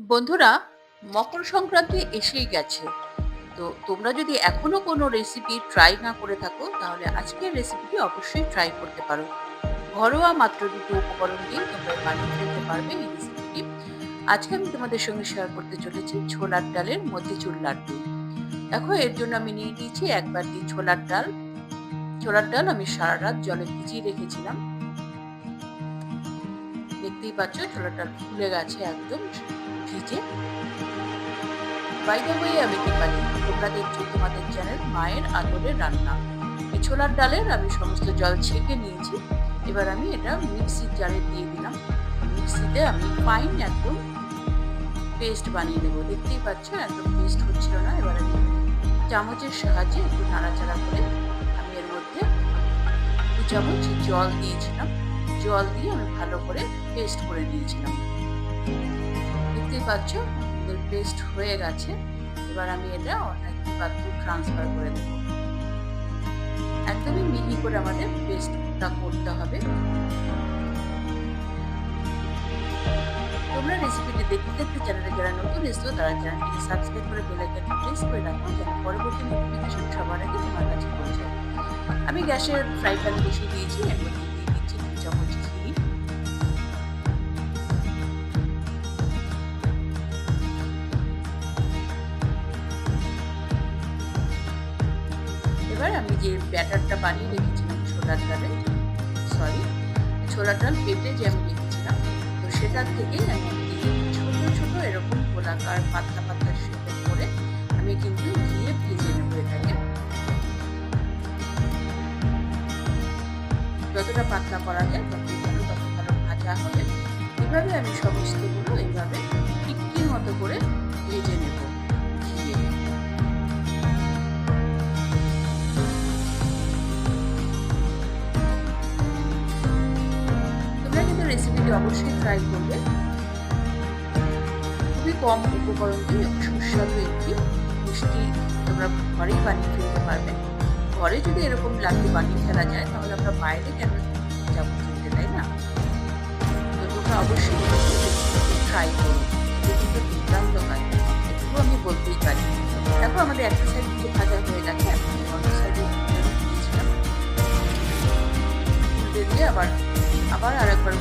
বন্ধুরা, মকর সংক্রান্তি এসেই গেছে। তো তোমরা যদি এখনও কোনো রেসিপি ট্রাই না করে থাকো, তাহলে আজকের রেসিপিটি অবশ্যই ট্রাই করতে পারো। ঘরোয়া মাত্র দুটো উপকরণ দিয়ে তোমরা বানিয়ে ফেলতে পারবে এই রেসিপিটি আজকে আমি তোমাদের সঙ্গে শেয়ার করতে চলেছি ছোলার ডালের মতিচুর লাড্ডু। দেখো, এর জন্য আমি নিয়ে নিয়েছি এক বাটি ছোলার ডাল। ছোলার ডাল আমি সারা রাত জলে ভিজিয়ে রেখেছিলাম। দেখতেই পাচ্ছ ডাল ফুলে গেছে একদম ভিজে। বাই দ্য ওয়ে আমি দীপালি, তোমরা দেখছ তোমাদের চ্যানেল মায়ের আদরের রান্না। এই ছোলার ডালের আমি সমস্ত জল ছেঁকে নিয়েছি, এবার আমি এটা মিক্সির জারে দিয়ে দিলাম। মিক্সিতে আমি ফাইন একদম পেস্ট বানিয়ে দেবো দেখতেই পাচ্ছ, একদম পেস্ট হচ্ছিল না, এবার আমি চামচের সাহায্যে একটু নাড়াচাড়া করে আমি এর মধ্যে দু চামচ জল দিয়েছিলাম। জল দিয়ে আমি ভালো করে পেস্ট করে নিয়েছিলাম। দেখতেই পাচ্ছ, আমাদের পেস্ট হয়ে গেছে। এবার আমি এটা একটি পাত্রে ট্রান্সফার করে দেবো। একদমই মিহি করে আমাদের পেস্টটা করতে হবে। তোমরা রেসিপিটি দেখতে দেখতে চ্যানেলে যারা নতুন এসছো, তারা চ্যানেলটিকে সাবস্ক্রাইব করে বেল আইকনটি প্রেস করে রাখো, যেন পরবর্তী নোটিফিকেশন সবার আগে তোমার কাছে পৌঁছে আমি গ্যাসের ফ্রাই প্যান বসিয়ে দিয়েছি এর ব্যাটারটা বানিয়ে রেখেছিলাম ছোলার ডালে। সরি ছোলার ডাল পেটে যে আমি রেখেছিলাম, তো সেটার থেকে আমি ছোট ছোট এরকম গোলাকার পাতলা পাতলা শেপে করে আমি কিন্তু ঘিয়ে ভেজে নেব এটাকে। যতটা পাতলা করা যায় তত ভালো তত ভালো ভাজা হবে। এভাবে আমি সমস্তগুলো এইভাবে টিক্কির মতো করে রেসিপিটি অবশ্যই ট্রাই করবে। খুবই কম উপকরণ দিয়ে সুস্বাদু একটি মিষ্টি তোমরা ঘরেই বানিয়ে ফেলতে পারবে। ঘরে যদি এরকম লাড্ডু বানিয়ে ফেলা যায়, তাহলে আমরা বাইরে কেন যাব কিনতে তাই না? তো তোমরা অবশ্যই ট্রাই করো। এটা কিন্তু দুর্দান্ত হয় এটুকু আমি বলতেই পারি। দেখো আমাদের একটা সাইড থেকে ভাজা হয়ে গেছে, এখন অন্য সাইডে দিয়ে আবার আবার আরেকবার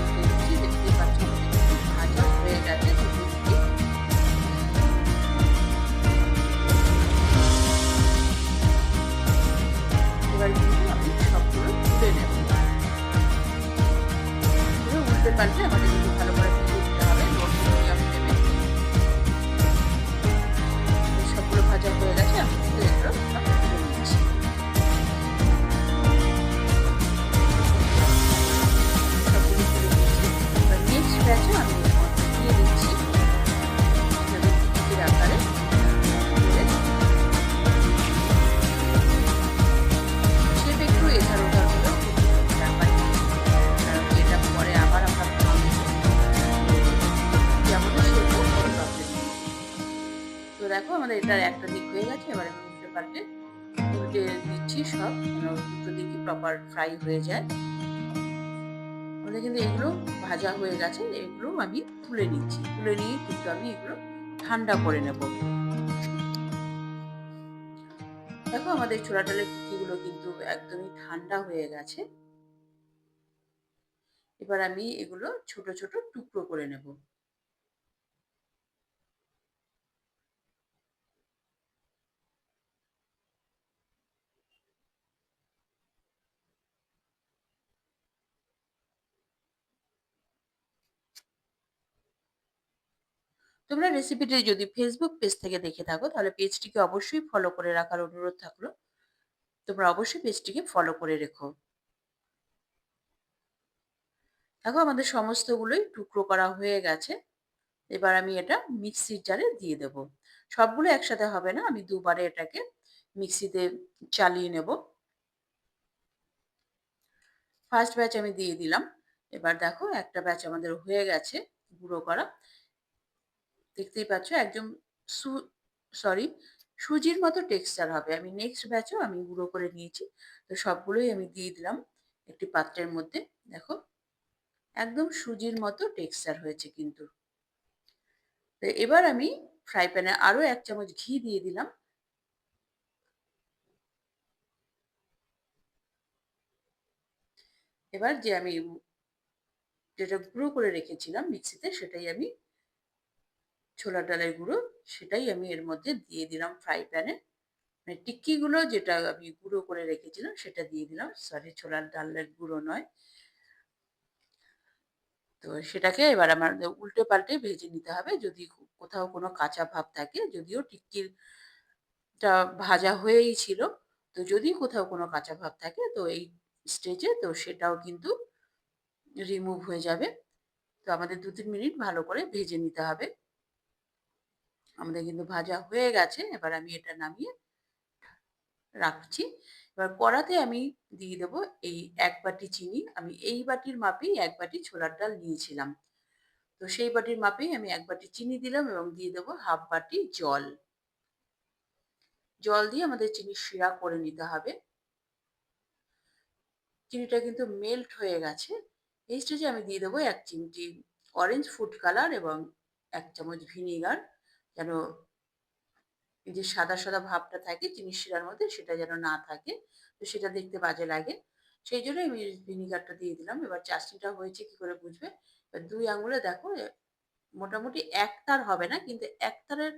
দেখো, আমাদের এটার একটা দিক হয়ে গেছে, এবার আমি উল্টে পাল্টে দিচ্ছি সব দুটো দিকই প্রপার ফ্রাই হয়ে যায়। আমাদের কিন্তু এগুলো ভাজা হয়ে গেছে, এগুলো আমি তুলে নিচ্ছি। তুলে নিয়ে কিন্তু আমি এগুলো ঠান্ডা করে নেব। দেখো, আমাদের ছোলা ডালের টিকিগুলো কিন্তু একদমই ঠান্ডা হয়ে গেছে। এবার আমি এগুলো ছোট ছোট টুকরো করে নেব। তোমরা রেসিপিটি যদি ফেসবুক পেজ থেকে দেখে থাকো, তাহলে পেজটিকে অবশ্যই ফলো করে রাখার অনুরোধ থাকল। তোমরা অবশ্যই পেজটিকে ফলো করে রেখো। দেখো, আমাদের সমস্তগুলোই টুকরো করা হয়ে গেছে। এবার আমি এটা মিক্সির জারে দিয়ে দেব। সবগুলো একসাথে হবে না, আমি দুবারে এটাকে মিক্সিতে চালিয়ে নেব। ফার্স্ট ব্যাচ আমি দিয়ে দিলাম। এবার দেখো, একটা ব্যাচ আমাদের হয়ে গেছে, গুঁড়ো করা। দেখতেই পাচ্ছ, একদম সু সরি সুজির মতো টেক্সচার হবে। আমি নেক্সট ব্যাচও আমি গুঁড়ো করে নিয়েছি। তো সবগুলোই আমি দিয়ে দিলাম একটি পাত্রের মধ্যে। দেখো, একদম সুজির মতো টেক্সচার হয়েছে কিন্তু। তো এবার আমি ফ্রাই প্যানে আরও এক চামচ ঘি দিয়ে দিলাম। এবার যে আমি যেটা গুঁড়ো করে রেখেছিলাম মিক্সিতে, সেটাই আমি ছোলার ডালের গুঁড়ো, সেটাই আমি এর মধ্যে দিয়ে দিলাম ফ্রাই প্যানে মানে টিক্কিগুলো যেটা আমি গুঁড়ো করে রেখেছিলাম, সেটা দিয়ে দিলাম। সরি ছোলার ডালের গুঁড়ো নয়। তো সেটাকে এবার আমার উল্টে পাল্টে ভেজে নিতে হবে। যদি কোথাও কোনো কাঁচা ভাব থাকে, যদিও টিক্কিরটা ভাজা হয়েই ছিল, তো যদি কোথাও কোনো কাঁচা ভাব থাকে, তো এই স্টেজে তো সেটাও কিন্তু রিমুভ হয়ে যাবে। তো আমাদের দু তিন মিনিট ভালো করে ভেজে নিতে হবে। আমাদের কিন্তু ভাজা হয়ে গেছে, এবার আমি এটা নামিয়ে রাখছি। এবার কড়াতে আমি দিয়ে দেব এই এক বাটি চিনি। আমি এই বাটির মাপেই এক বাটি ছোলার ডাল নিয়েছিলাম। তো সেই বাটির মাপেই আমি এক বাটি চিনি দিলাম এবং দিয়ে দেবো হাফ বাটি জল। জল দিয়ে আমাদের চিনি শিরা করে নিতে হবে। চিনিটা কিন্তু মেল্ট হয়ে গেছে। এই স্টেজে আমি দিয়ে দেবো এক চিমটি অরেঞ্জ ফুড কালার এবং এক চামচ ভিনিগার যেন যে সাদা সাদা ভাবটা থাকে চিনি শিরার মধ্যে, সেটা যেন না থাকে। তো সেটা দেখতে বাজে লাগে। সেই জন্য আমি ভিনিগারটা দিয়ে দিলাম। এবার চাটনিটা হয়েছে কি করে বুঝবে? এবার দুই আঙুলে দেখো মোটামুটি এক তার হবে না, কিন্তু এক তারের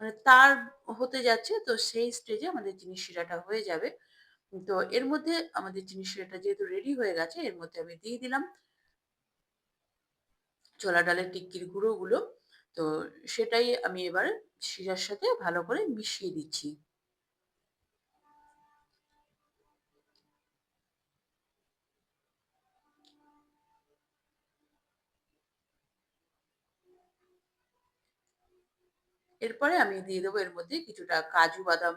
মানে তার হতে যাচ্ছে, তো সেই স্টেজে আমাদের চিনি শিরাটা হয়ে যাবে। তো এর মধ্যে আমাদের চিনি শিরাটা যেহেতু রেডি হয়ে গেছে, এর মধ্যে আমি দিয়ে দিলাম ছোলা ডালের টিক্কির গুঁড়োগুলো। তো সেটাই আমি এবার শিরার সাথে ভালো করে মিশিয়ে দিচ্ছি। এরপরে আমি দিয়ে দেবো এর মধ্যে কিছুটা কাজু বাদাম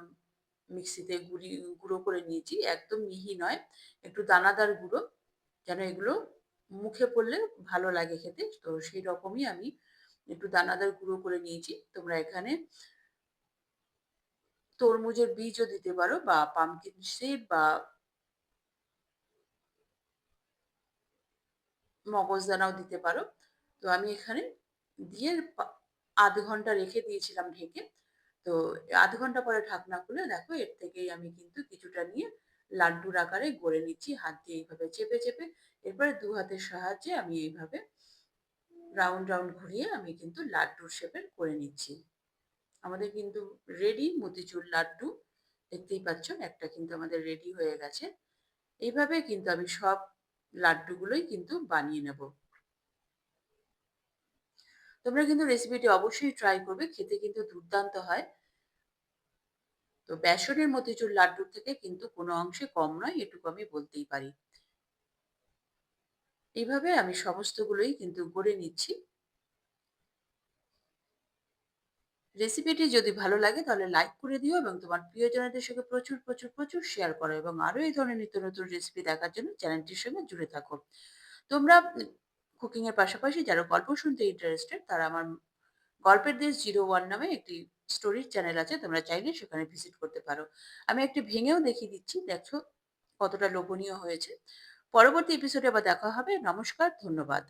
মিক্সিতে গুঁড়ি, গুঁড়ো করে নিয়েছি, একদম মিহি নয়, একটু দানাদার গুঁড়ো, যেন এগুলো মুখে পড়লে ভালো লাগে খেতে। তো সেই রকমই আমি একটু দানাদার গুঁড়ো করে নিয়েছি। তোমরা এখানে তরমুজের বীজও দিতে পারো বা পামকিন সিড বা মগজদানাও দিতে পারো। তো আমি এখানে দিয়ে আধ ঘণ্টা রেখে দিয়েছিলাম ঢেকে। তো আধ ঘণ্টা পরে ঢাকনা খুলে দেখো, এর থেকেই আমি কিন্তু কিছুটা নিয়ে লাড্ডুর আকারে গড়ে নিচ্ছি, হাত দিয়ে এইভাবে চেপে চেপে। এরপরে দু হাতের সাহায্যে আমি এইভাবে রাউন্ড রাউন্ড ঘুরিয়ে আমি কিন্তু লাড্ডুর শেপের করে নিচ্ছি। আমাদের কিন্তু রেডি মতিচুর লাড্ডু। দেখতেই পাচ্ছ, একটা কিন্তু আমাদের রেডি হয়ে গেছে। এইভাবে কিন্তু আমি সব লাড্ডুগুলোই কিন্তু বানিয়ে নেব। তোমরা কিন্তু রেসিপিটি অবশ্যই ট্রাই করবে, খেতে কিন্তু দুর্দান্ত হয়। তো বেসনের মতিচুর লাড্ডুর থেকে কিন্তু কোনো অংশে কম নয়, এটুকু আমি বলতেই পারি। এইভাবে আমি সমস্তগুলোই কিন্তু গড়ে নিচ্ছি। রেসিপিটি যদি ভালো লাগে তাহলে লাইক করে দিও এবং তোমার প্রিয়জনদের সঙ্গে প্রচুর প্রচুর প্রচুর শেয়ার করো এবং আরও এই ধরনের নিত্য নতুন রেসিপি দেখার জন্য চ্যানেলটির সঙ্গে জুড়ে থাকো। তোমরা কুকিংয়ের পাশাপাশি যারা গল্প শুনতে ইন্টারেস্টেড তারা আমার গল্পের দেশ জিরো ওয়ান নামে একটি স্টোরির চ্যানেল আছে, তোমরা চাইলে সেখানে ভিজিট করতে পারো। আমি একটি ভেঙেও দেখিয়ে দিচ্ছি, দেখো কতটা লোভনীয় হয়েছে। পরবর্তী এপিসোডে আবার দেখা হবে। নমস্কার ধন্যবাদ।